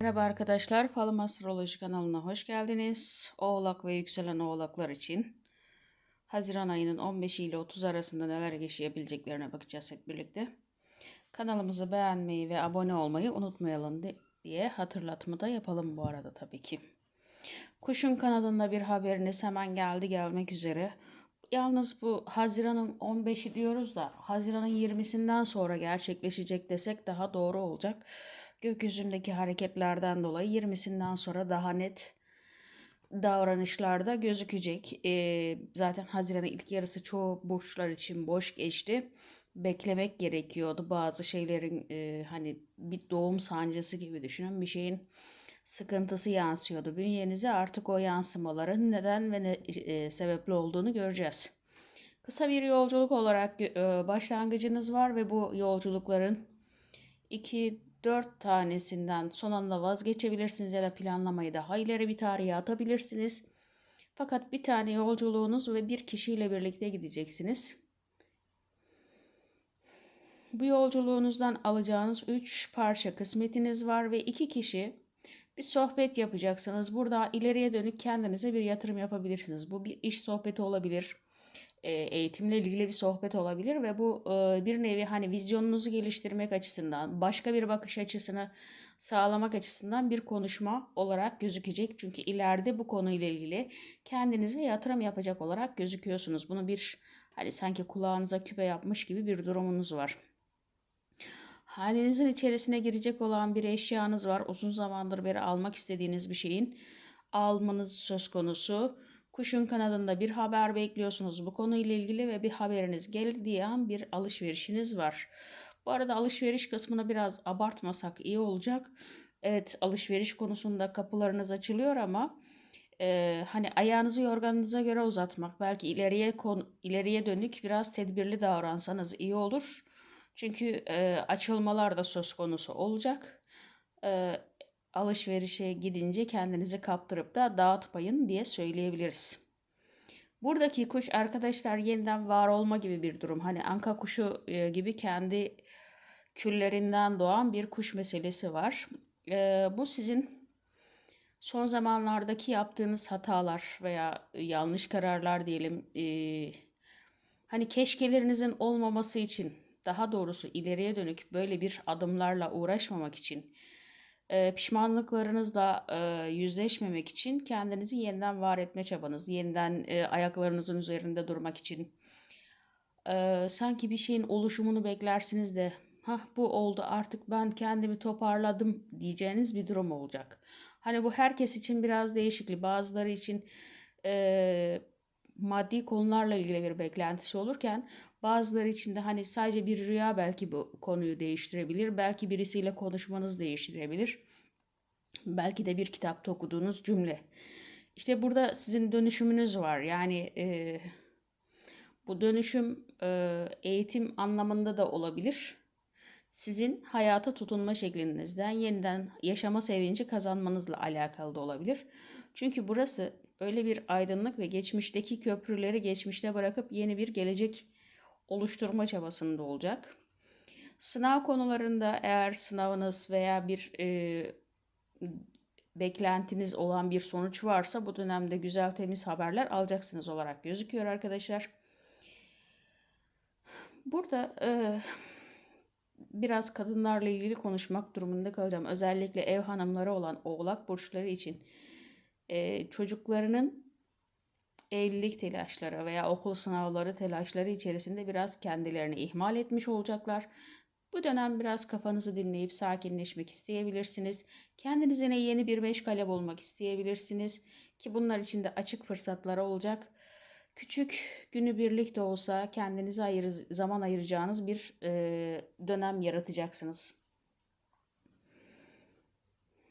Merhaba arkadaşlar, Falım Astroloji kanalına hoş geldiniz. Oğlak ve yükselen oğlaklar için Haziran ayının 15 ile 30 arasında neler yaşayabileceklerine bakacağız hep birlikte. Kanalımızı beğenmeyi ve abone olmayı unutmayalım diye hatırlatma da yapalım bu arada tabii ki. Kuşun kanadında bir haberiniz hemen geldi gelmek üzere. Yalnız bu Haziran'ın 15'i diyoruz da Haziran'ın 20'sinden sonra gerçekleşecek desek daha doğru olacak. Gökyüzündeki hareketlerden dolayı 20'sinden sonra daha net davranışlarda gözükecek. Ee, zaten Haziran'ın ilk yarısı çoğu burçlar için boş geçti. Beklemek gerekiyordu bazı şeylerin e, hani bir doğum sancısı gibi düşünün bir şeyin sıkıntısı yansıyordu bünyenize artık o yansımaların neden ve ne e, sebepli olduğunu göreceğiz. Kısa bir yolculuk olarak e, başlangıcınız var ve bu yolculukların 2 4 tanesinden son anda vazgeçebilirsiniz ya da planlamayı daha ileri bir tarihe atabilirsiniz. Fakat bir tane yolculuğunuz ve bir kişiyle birlikte gideceksiniz. Bu yolculuğunuzdan alacağınız 3 parça kısmetiniz var ve 2 kişi bir sohbet yapacaksınız. Burada ileriye dönük kendinize bir yatırım yapabilirsiniz. Bu bir iş sohbeti olabilir eğitimle ilgili bir sohbet olabilir ve bu e, bir nevi hani vizyonunuzu geliştirmek açısından, başka bir bakış açısını sağlamak açısından bir konuşma olarak gözükecek. Çünkü ileride bu konuyla ilgili kendinize yatırım yapacak olarak gözüküyorsunuz. Bunu bir hani sanki kulağınıza küpe yapmış gibi bir durumunuz var. Halinizin içerisine girecek olan bir eşyanız var. Uzun zamandır beri almak istediğiniz bir şeyin almanız söz konusu Kuşun kanadında bir haber bekliyorsunuz bu konuyla ilgili ve bir haberiniz geldiği an bir alışverişiniz var. Bu arada alışveriş kısmını biraz abartmasak iyi olacak. Evet alışveriş konusunda kapılarınız açılıyor ama e, hani ayağınızı yorganınıza göre uzatmak belki ileriye kon, ileriye dönük biraz tedbirli davransanız iyi olur. Çünkü e, açılmalar da söz konusu olacak. E, alışverişe gidince kendinizi kaptırıp da dağıtmayın diye söyleyebiliriz. Buradaki kuş arkadaşlar yeniden var olma gibi bir durum. Hani anka kuşu e, gibi kendi küllerinden doğan bir kuş meselesi var. E, bu sizin son zamanlardaki yaptığınız hatalar veya yanlış kararlar diyelim. E, hani keşkelerinizin olmaması için daha doğrusu ileriye dönük böyle bir adımlarla uğraşmamak için e, pişmanlıklarınızla e, yüzleşmemek için kendinizi yeniden var etme çabanız, yeniden e, ayaklarınızın üzerinde durmak için e, sanki bir şeyin oluşumunu beklersiniz de ha bu oldu artık ben kendimi toparladım diyeceğiniz bir durum olacak. Hani bu herkes için biraz değişikli. Bazıları için e, maddi konularla ilgili bir beklentisi olurken Bazıları için de hani sadece bir rüya belki bu konuyu değiştirebilir. Belki birisiyle konuşmanız değiştirebilir. Belki de bir kitapta okuduğunuz cümle. İşte burada sizin dönüşümünüz var. Yani e, bu dönüşüm e, eğitim anlamında da olabilir. Sizin hayata tutunma şeklinizden yeniden yaşama sevinci kazanmanızla alakalı da olabilir. Çünkü burası öyle bir aydınlık ve geçmişteki köprüleri geçmişte bırakıp yeni bir gelecek oluşturma çabasında olacak. Sınav konularında eğer sınavınız veya bir e, beklentiniz olan bir sonuç varsa bu dönemde güzel temiz haberler alacaksınız olarak gözüküyor arkadaşlar. Burada e, biraz kadınlarla ilgili konuşmak durumunda kalacağım. Özellikle ev hanımları olan oğlak burçları için e, çocuklarının evlilik telaşları veya okul sınavları telaşları içerisinde biraz kendilerini ihmal etmiş olacaklar. Bu dönem biraz kafanızı dinleyip sakinleşmek isteyebilirsiniz. Kendinize yeni bir meşgale bulmak isteyebilirsiniz ki bunlar için de açık fırsatlar olacak. Küçük günü birlikte olsa kendinize ayır, zaman ayıracağınız bir e, dönem yaratacaksınız.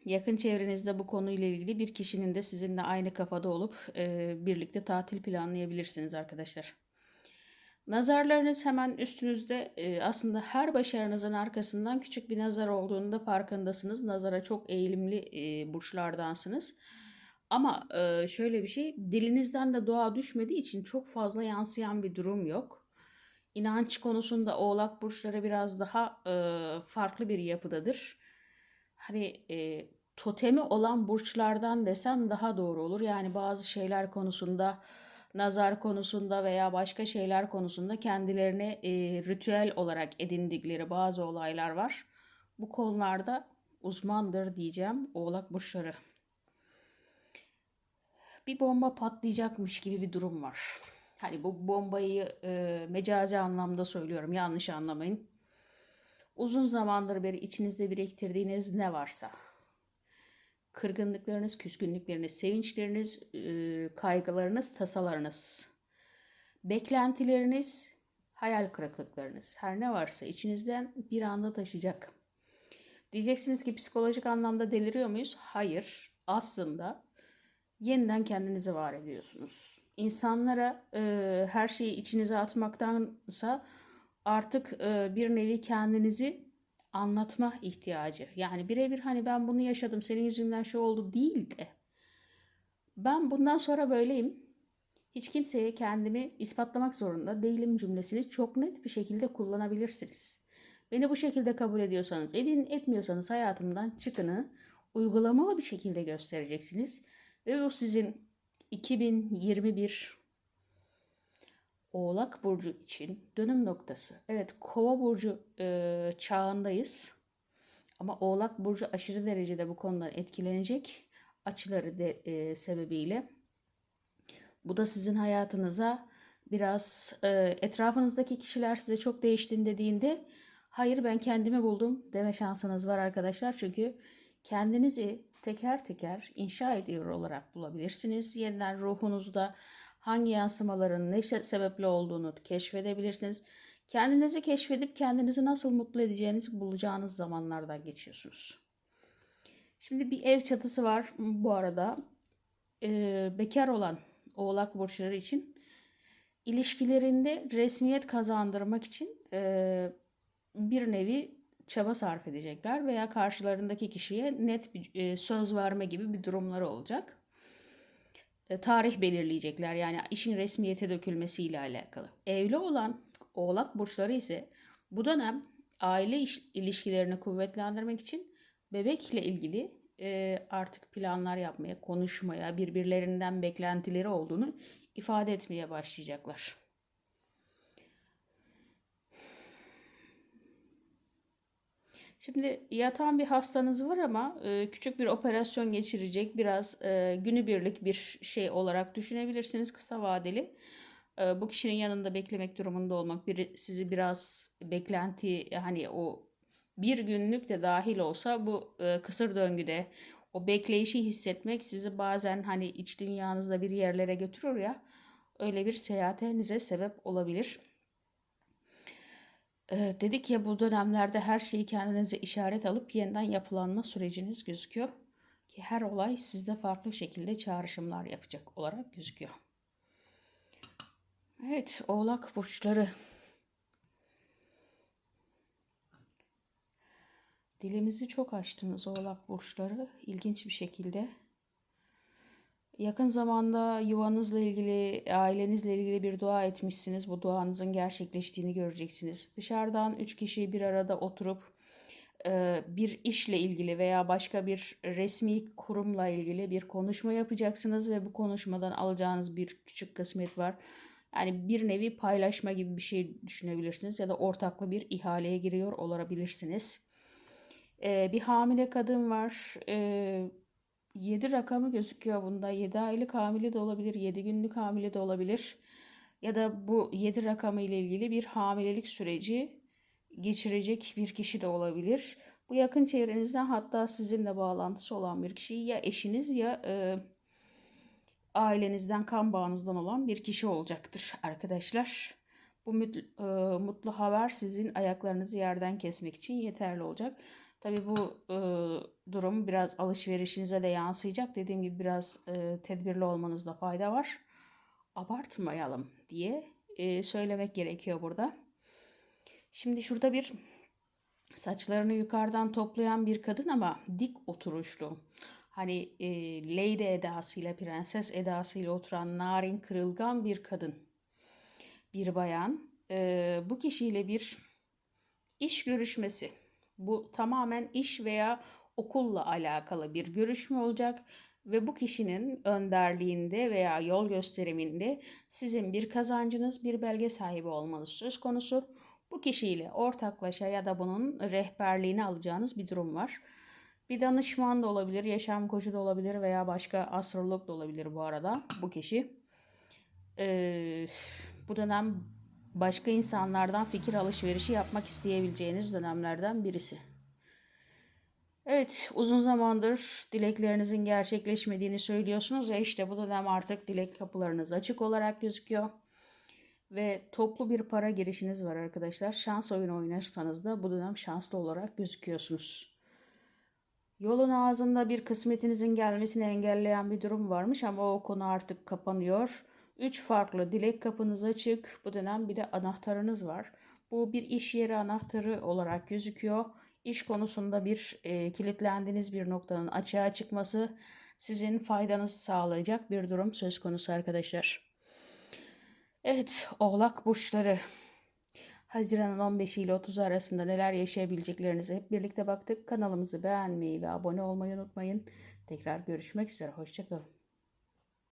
Yakın çevrenizde bu konuyla ilgili bir kişinin de sizinle aynı kafada olup e, birlikte tatil planlayabilirsiniz arkadaşlar. Nazarlarınız hemen üstünüzde e, aslında her başarınızın arkasından küçük bir nazar olduğunda farkındasınız. Nazara çok eğilimli e, burçlardansınız. Ama e, şöyle bir şey dilinizden de dua düşmediği için çok fazla yansıyan bir durum yok. İnanç konusunda oğlak burçları biraz daha e, farklı bir yapıdadır. Hani e, totemi olan burçlardan desem daha doğru olur. Yani bazı şeyler konusunda, nazar konusunda veya başka şeyler konusunda kendilerine e, ritüel olarak edindikleri bazı olaylar var. Bu konularda uzmandır diyeceğim oğlak burçları. Bir bomba patlayacakmış gibi bir durum var. Hani bu bombayı e, mecazi anlamda söylüyorum yanlış anlamayın. Uzun zamandır beri içinizde biriktirdiğiniz ne varsa kırgınlıklarınız, küskünlükleriniz, sevinçleriniz, e, kaygılarınız, tasalarınız, beklentileriniz, hayal kırıklıklarınız, her ne varsa içinizden bir anda taşıyacak. Diyeceksiniz ki psikolojik anlamda deliriyor muyuz? Hayır. Aslında yeniden kendinizi var ediyorsunuz. İnsanlara e, her şeyi içinize atmaktansa artık e, bir nevi kendinizi anlatma ihtiyacı. Yani birebir hani ben bunu yaşadım senin yüzünden şu oldu değil de ben bundan sonra böyleyim. Hiç kimseye kendimi ispatlamak zorunda değilim cümlesini çok net bir şekilde kullanabilirsiniz. Beni bu şekilde kabul ediyorsanız, edin etmiyorsanız hayatımdan çıkını uygulamalı bir şekilde göstereceksiniz. Ve bu sizin 2021 Oğlak Burcu için dönüm noktası. Evet Kova Burcu e, çağındayız. Ama Oğlak Burcu aşırı derecede bu konudan etkilenecek açıları de, e, sebebiyle. Bu da sizin hayatınıza biraz e, etrafınızdaki kişiler size çok değiştin dediğinde hayır ben kendimi buldum deme şansınız var arkadaşlar. Çünkü kendinizi teker teker inşa ediyor olarak bulabilirsiniz. Yeniden ruhunuzda hangi yansımaların ne sebeple olduğunu keşfedebilirsiniz. Kendinizi keşfedip kendinizi nasıl mutlu edeceğinizi bulacağınız zamanlardan geçiyorsunuz. Şimdi bir ev çatısı var bu arada. Ee, bekar olan oğlak burçları için ilişkilerinde resmiyet kazandırmak için e, bir nevi çaba sarf edecekler veya karşılarındaki kişiye net bir e, söz verme gibi bir durumları olacak. E, tarih belirleyecekler yani işin resmiyete dökülmesiyle alakalı. Evli olan oğlak burçları ise bu dönem aile iş, ilişkilerini kuvvetlendirmek için bebekle ilgili e, artık planlar yapmaya, konuşmaya, birbirlerinden beklentileri olduğunu ifade etmeye başlayacaklar. Şimdi yatan bir hastanız var ama e, küçük bir operasyon geçirecek biraz e, günübirlik bir şey olarak düşünebilirsiniz kısa vadeli. E, bu kişinin yanında beklemek durumunda olmak bir, sizi biraz beklenti hani o bir günlük de dahil olsa bu kısır döngüde o bekleyişi hissetmek sizi bazen hani iç dünyanızda bir yerlere götürür ya öyle bir seyahatinize sebep olabilir. Dedik ya bu dönemlerde her şeyi kendinize işaret alıp yeniden yapılanma süreciniz gözüküyor. Ki her olay sizde farklı şekilde çağrışımlar yapacak olarak gözüküyor. Evet oğlak burçları. Dilimizi çok açtınız oğlak burçları. İlginç bir şekilde. Yakın zamanda yuvanızla ilgili, ailenizle ilgili bir dua etmişsiniz. Bu duanızın gerçekleştiğini göreceksiniz. Dışarıdan üç kişi bir arada oturup e, bir işle ilgili veya başka bir resmi kurumla ilgili bir konuşma yapacaksınız ve bu konuşmadan alacağınız bir küçük kısmet var. Yani bir nevi paylaşma gibi bir şey düşünebilirsiniz ya da ortaklı bir ihaleye giriyor olabilirsiniz. E, bir hamile kadın var. E, 7 rakamı gözüküyor bunda. 7 aylık hamile de olabilir, 7 günlük hamile de olabilir. Ya da bu 7 rakamı ile ilgili bir hamilelik süreci geçirecek bir kişi de olabilir. Bu yakın çevrenizden hatta sizinle bağlantısı olan bir kişi ya eşiniz ya e, ailenizden kan bağınızdan olan bir kişi olacaktır arkadaşlar. Bu mutlu, e, mutlu haber sizin ayaklarınızı yerden kesmek için yeterli olacak. Tabii bu e, durum biraz alışverişinize de yansıyacak. Dediğim gibi biraz e, tedbirli olmanızda fayda var. Abartmayalım diye e, söylemek gerekiyor burada. Şimdi şurada bir saçlarını yukarıdan toplayan bir kadın ama dik oturuşlu. Hani e, lady edasıyla, prenses edasıyla oturan narin, kırılgan bir kadın. Bir bayan. E, bu kişiyle bir iş görüşmesi bu tamamen iş veya okulla alakalı bir görüşme olacak ve bu kişinin önderliğinde veya yol gösteriminde sizin bir kazancınız, bir belge sahibi olmanız söz konusu. Bu kişiyle ortaklaşa ya da bunun rehberliğini alacağınız bir durum var. Bir danışman da olabilir, yaşam koçu da olabilir veya başka astrolog da olabilir bu arada bu kişi. Ee, bu dönem başka insanlardan fikir alışverişi yapmak isteyebileceğiniz dönemlerden birisi. Evet, uzun zamandır dileklerinizin gerçekleşmediğini söylüyorsunuz ya işte bu dönem artık dilek kapılarınız açık olarak gözüküyor. Ve toplu bir para girişiniz var arkadaşlar. Şans oyunu oynarsanız da bu dönem şanslı olarak gözüküyorsunuz. Yolun ağzında bir kısmetinizin gelmesini engelleyen bir durum varmış ama o konu artık kapanıyor. Üç farklı dilek kapınız açık. Bu dönem bir de anahtarınız var. Bu bir iş yeri anahtarı olarak gözüküyor. İş konusunda bir e, kilitlendiğiniz bir noktanın açığa çıkması sizin faydanızı sağlayacak bir durum söz konusu arkadaşlar. Evet, Oğlak burçları. Haziran'ın 15 ile 30 arasında neler yaşayabileceklerinize hep birlikte baktık. Kanalımızı beğenmeyi ve abone olmayı unutmayın. Tekrar görüşmek üzere. Hoşçakalın.